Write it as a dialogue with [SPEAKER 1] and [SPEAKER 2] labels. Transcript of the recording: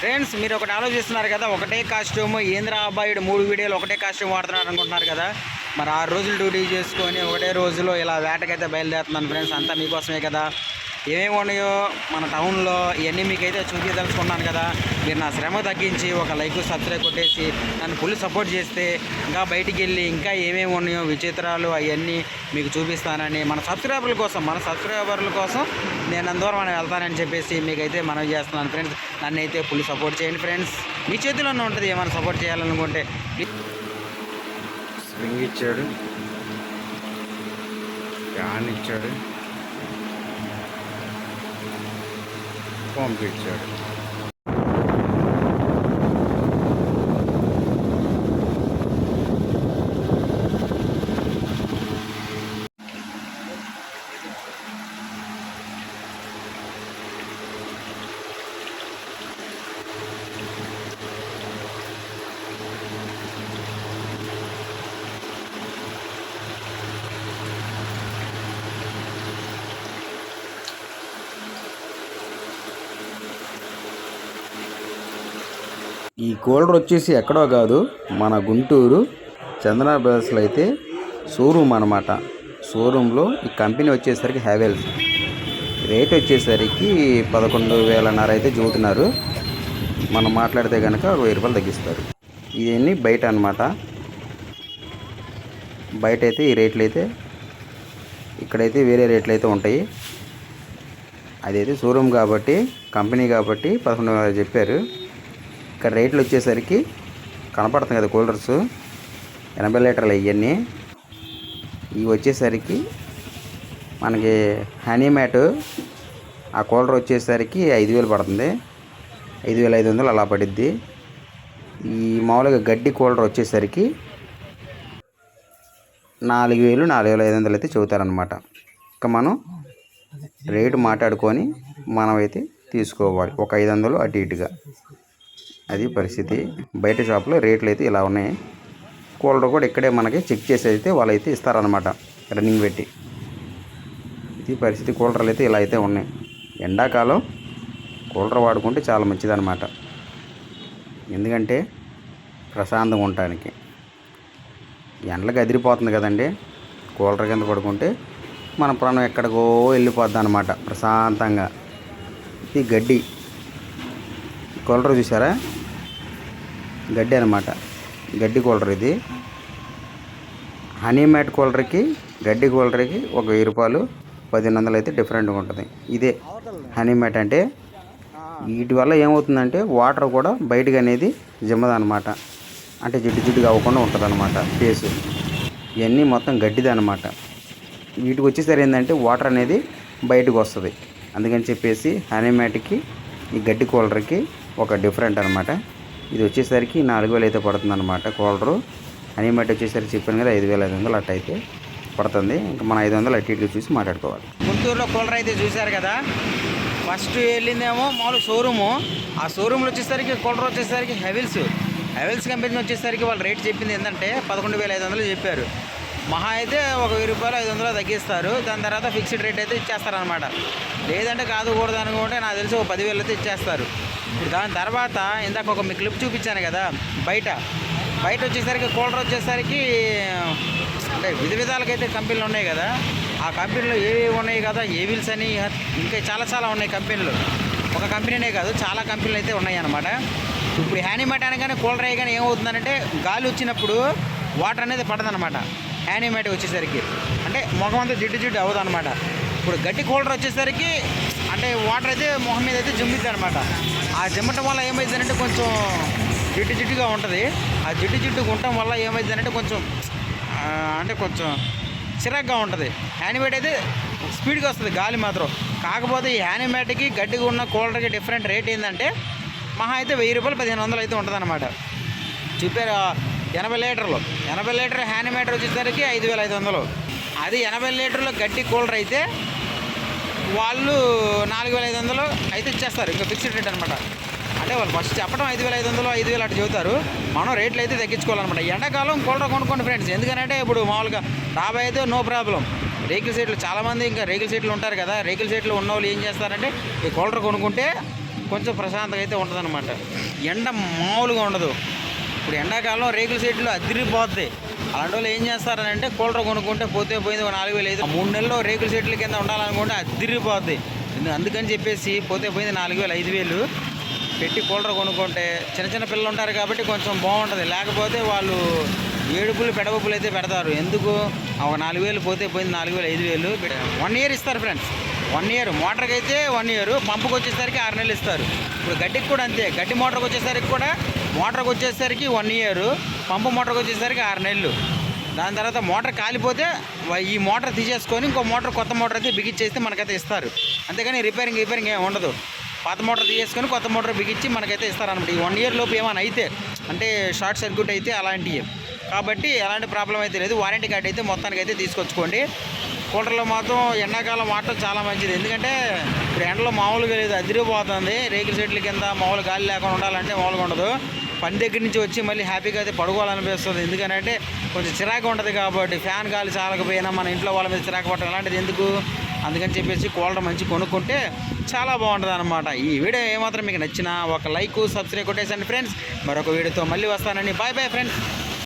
[SPEAKER 1] Friends మీరు ఒకటి ఆలోచిస్తున్నారు కదా ఒకటే కాస్ట్యూమ్ ఏంద్రా అబ్బాయిడు మూడు వీడియోలు ఒకటే కాస్ట్యూమ్ వాడుతున్నారు అనుకుంటున్నారు కదా. మరి ఆరు రోజులు డ్యూటీ చేసుకొని ఒకటే రోజులో ఇలా వేటకైతే బయలుదేరుతున్నాను ఫ్రెండ్స్ అంతా మీకోసమే కదా. ఏమేమి ఉన్నాయో మన టౌన్లో ఇవన్నీ మీకైతే చూపించదలుచుకున్నాను కదా. మీరు నా శ్రమ తగ్గించి ఒక లైక్ సబ్స్క్రైబ్ కొట్టేసి నన్ను ఫుల్ సపోర్ట్ చేస్తే ఇంకా బయటికి వెళ్ళి ఇంకా ఏమేమి ఉన్నాయో విచిత్రాలు అవన్నీ మీకు చూపిస్తానని మన సబ్స్క్రైబర్ల కోసం మన సబ్స్క్రైబర్ల కోసం నేను అందరూ మనం వెళ్తానని చెప్పేసి మీకైతే మనం చేస్తున్నాను ఫ్రెండ్స్. నన్ను అయితే ఫుల్ సపోర్ట్ చేయండి ఫ్రెండ్స్. మీ చేతిలోనే ఉంటుంది ఏమైనా సపోర్ట్ చేయాలనుకుంటే.
[SPEAKER 2] స్ప్రింగ్ ఇచ్చాడు. ఫ్యాన్ ఇచ్చాడు. పంప్ ఇచ్చాడు ఈ కూలర్ వచ్చేసి ఎక్కడో కాదు మన గుంటూరు చందన బ్రదర్స్లో అయితే షోరూమ్ అనమాట షోరూంలో ఈ కంపెనీ వచ్చేసరికి హ్యావెల్స్ రేట్ వచ్చేసరికి పదకొండు వేలన్నర అయితే చూతున్నారు మనం మాట్లాడితే కనుక వెయ్యి రూపాయలు తగ్గిస్తారు. ఇవన్నీ బయట అనమాట బయట అయితే ఈ రేట్లు అయితే ఇక్కడైతే వేరే రేట్లు అయితే ఉంటాయి. అదైతే షోరూమ్ కాబట్టి కంపెనీ కాబట్టి పదకొండు వేల చెప్పారు. ఇక్కడ రేట్లు వచ్చేసరికి కనపడుతుంది కదా కూలర్స్. ఎనభై లీటర్లు ఇవన్నీ. ఇవి వచ్చేసరికి మనకి హనీ మ్యాట్ ఆ కూలర్ వచ్చేసరికి ఐదు వేలు పడుతుంది. ఐదు వేల ఐదు వందలు అలా పడిద్ది. ఈ మామూలుగా గడ్డి కూలర్ వచ్చేసరికి నాలుగు వేలు నాలుగు వేల ఐదు వందలు అయితే చెబుతారనమాట ఇంకా మనం రేటు మాట్లాడుకొని మనమైతే తీసుకోవాలి. ఒక ఐదు వందలు అటు ఇటుగా. అది పరిస్థితి. బయట షాప్లో రేట్లు అయితే ఇలా ఉన్నాయి. కూలర్ కూడా ఇక్కడే మనకి చెక్ చేసి అయితే వాళ్ళు అయితే ఇస్తారనమాట రన్నింగ్ పెట్టి. ఇది పరిస్థితి కూలర్లు అయితే ఇలా అయితే ఉన్నాయి. ఎండాకాలం కూలర్ వాడుకుంటే చాలా మంచిదన్నమాట. ఎందుకంటే ప్రశాంతంగా ఉండటానికి. ఎండలకు అదిరిపోతుంది కదండి. కూలర్ కింద పడుకుంటే మన ప్రాణం ఎక్కడికో వెళ్ళిపోద్ది అనమాట ప్రశాంతంగా. ఇది గడ్డి. కూలర్ చూసారా గడ్డి అనమాట గడ్డి కూలర్ ఇది. హనీ మ్యాట్ కూలర్కి గడ్డి కూలర్కి ఒక వెయ్యి రూపాయలు పదిహేను వందలు అయితే డిఫరెంట్గా ఉంటుంది. ఇదే హనీ మ్యాట్ అంటే వీటి వల్ల ఏమవుతుందంటే వాటర్ కూడా బయటకు అనేది జిమ్మదనమాట అంటే జిడ్డు జిడ్డుగా అవ్వకుండా ఉంటుంది అనమాట ఫేస్. ఇవన్నీ మొత్తం గడ్డిది అనమాట వీటికి వచ్చేసరి ఏంటంటే వాటర్ అనేది బయటకు వస్తుంది. అందుకని చెప్పేసి హనీ మ్యాట్కి ఈ గడ్డి కూలర్కి ఒక డిఫరెంట్ అనమాట ఇది వచ్చేసరికి నాలుగు వేలు అయితే పడుతుంది అనమాట కూలరు హనీ మ్యాట్ వచ్చేసరికి చెప్పాను కదా ఐదు వేల ఐదు వందలు అట్ట అయితే పడుతుంది. ఇంకా మన ఐదు వందలు అటు ఇటు చూసి మాట్లాడుకోవాలి.
[SPEAKER 1] గుంటూరులో కూలర్ అయితే చూశారు కదా ఫస్ట్ వెళ్ళిందేమో మామూలు షోరూము. ఆ షోరూమ్లో వచ్చేసరికి కూలర్ వచ్చేసరికి హెవిల్స్. హెవెల్స్ కంపెనీ వచ్చేసరికి వాళ్ళు రేట్ చెప్పింది ఏంటంటే పదకొండు వేల ఐదు వందలు చెప్పారు. మహా అయితే ఒక వెయ్యి రూపాయలు ఐదు వందలు తగ్గిస్తారు. దాని తర్వాత ఫిక్స్డ్ రేట్ అయితే ఇచ్చేస్తారనమాట లేదంటే కాదు కూడదు అనుకుంటే నాకు తెలిసి ఒక పదివేలు అయితే ఇచ్చేస్తారు. ఇప్పుడు దాని తర్వాత ఇందాక ఒక మీ క్లిప్ చూపించాను కదా బయట. బయట వచ్చేసరికి కూలర్ వచ్చేసరికి అంటే విధ విధాలకైతే కంపెనీలు ఉన్నాయి కదా ఆ కంపెనీలో ఏవేవి ఉన్నాయి కదా ఏవిల్స్ అని ఇంకా చాలా చాలా ఉన్నాయి కంపెనీలు. ఒక కంపెనీనే కాదు చాలా కంపెనీలు అయితే ఉన్నాయి అన్నమాట ఇప్పుడు హ్యానిమేట్ అనగానే కూలర్ అయ్యగానే ఏమవుతుందంటే గాలి వచ్చినప్పుడు వాటర్ అనేది పడదనమాట హ్యానిమేట్ వచ్చేసరికి. అంటే ముఖం అంతా జిడ్డు జిడ్డు అవ్వదు అనమాట ఇప్పుడు గట్టి కూలర్ వచ్చేసరికి అంటే వాటర్ అయితే మొహం మీద అయితే జమ్మిద్ది అనమాట ఆ జమ్మటం వల్ల ఏమైందంటే కొంచెం జిడ్డు జిడ్డుగా ఉంటుంది. ఆ జిడ్డు జిడ్డు ఉండటం వల్ల ఏమైందంటే కొంచెం అంటే కొంచెం చిరాగ్గా ఉంటుంది. హ్యానిమేట్ అయితే స్పీడ్గా వస్తుంది గాలి మాత్రం. కాకపోతే ఈ హ్యానిమేట్కి గడ్డిగా ఉన్న కూలర్కి డిఫరెంట్ రేట్ ఏంటంటే మహా అయితే వెయ్యి రూపాయలు పదిహేను వందలు అయితే ఉంటుంది అనమాట చెప్పారు ఎనభై లీటర్లు. ఎనభై లీటర్ హ్యానిమేటర్ వచ్చేసరికి ఐదు వేల ఐదు వందలు. అది ఎనభై లీటర్లు గడ్డి కూలర్ అయితే వాళ్ళు నాలుగు వేల ఐదు వందలు అయితే ఇచ్చేస్తారు. ఇంకా ఫిక్స్డ్ రేట్ అనమాట అంటే వాళ్ళు ఫస్ట్ చెప్పడం ఐదు వేల ఐదు వందలు ఐదు వేలు అటు చెబుతారు. మనం రేట్లు అయితే తగ్గించుకోవాలన్నమాట. ఎండాకాలం కూలర్ కొనుక్కోండి ఫ్రెండ్స్ ఎందుకంటే ఇప్పుడు మామూలుగా డాబా అయితే నో ప్రాబ్లం రేకుల సీట్లు చాలామంది ఇంకా రేకుల సీట్లు ఉంటారు కదా. రేకుల సీట్లు ఉన్న వాళ్ళు ఏం చేస్తారంటే ఈ కూలర్ కొనుక్కుంటే కొంచెం ప్రశాంతంగా అయితే ఉంటుందన్నమాట. ఎండ మామూలుగా ఉండదు. ఇప్పుడు ఎండాకాలం రేకుల సీట్లు అదిరిపోద్ది. అలాంటి వాళ్ళు ఏం చేస్తారంటే కూలర్ కొనుక్కుంటే పోతే పోయింది ఒక నాలుగు వేలు ఐదు మూడు నెలల్లో రేకుల సెట్ల కింద ఉండాలనుకుంటే అదిరిపోద్ది ఎందు- అందుకని చెప్పేసి పోతే పోయింది నాలుగు వేలు ఐదు వేలు. పెట్టి కూలర్ కొనుక్కుంటే చిన్న చిన్న పిల్లలు ఉంటారు కాబట్టి కొంచెం బాగుంటుంది. లేకపోతే వాళ్ళు ఏడుపులు పెడబుప్పులు అయితే పెడతారు. ఎందుకు? ఒక నాలుగు వేలు పోతే పోయింది నాలుగు వేలు ఐదు వేలు. వన్ ఇయర్ ఇస్తారు ఫ్రెండ్స్. One year. మోటార్కి అయితే వన్ ఇయర్. పంపుకి వచ్చేసరికి ఆరు నెలలు ఇస్తారు. ఇప్పుడు గడ్డికి కూడా అంతే. గడ్డి మోటార్కి వచ్చేసరికి కూడా మోటార్కి వచ్చేసరికి వన్ ఇయర్ పంపు మోటార్కి వచ్చేసరికి ఆరు నెలలు. దాని తర్వాత మోటార్ కాలిపోతే ఈ మోటార్ తీసేసుకొని ఇంకో మోటార్ కొత్త మోటార్ అయితే బిగించేస్తే మనకైతే ఇస్తారు. అంతేగాని రిపేరింగ్ రిపేరింగ్ ఏమి ఉండదు. పాత మోటార్ తీసేసుకొని కొత్త మోటార్ బిగించి మనకైతే ఇస్తారనమాట ఈ వన్ ఇయర్ లోపు ఏమైనా అయితే అంటే షార్ట్ సర్క్యూట్ అయితే అలాంటివి కాబట్టి ఎలాంటి ప్రాబ్లం అయితే లేదు. వారంటీ కార్డ్ అయితే మొత్తానికి అయితే తీసుకొచ్చుకోండి. కూలర్లో మాత్రం ఎండాకాలం వాడటం చాలా మంచిది. ఎందుకంటే ఇప్పుడు ఎండలో మామూలుగా లేదు అదిరిపోతుంది. రేకుల చెట్ల కింద మామూలు గాలి లేకుండా ఉండాలంటే మామూలుగా ఉండదు. పని దగ్గర నుంచి వచ్చి మళ్ళీ హ్యాపీగా అయితే పడుకోవాలనిపిస్తుంది. ఎందుకంటే కొంచెం చిరాకు ఉంటుంది కాబట్టి ఫ్యాన్ గాలి చాలకపోయినా మన ఇంట్లో వాళ్ళ మీద చిరాకు పట్టడం అలాంటిది ఎందుకు? అందుకని చెప్పేసి కూలర్ మంచి కొనుక్కుంటే చాలా బాగుంటుంది అనమాట ఈ వీడియో ఏమాత్రం మీకు నచ్చినా ఒక లైక్ సబ్స్క్రైబ్ కొట్టేసండి ఫ్రెండ్స్. మరొక వీడియోతో మళ్ళీ వస్తానండి. Bye bye friends.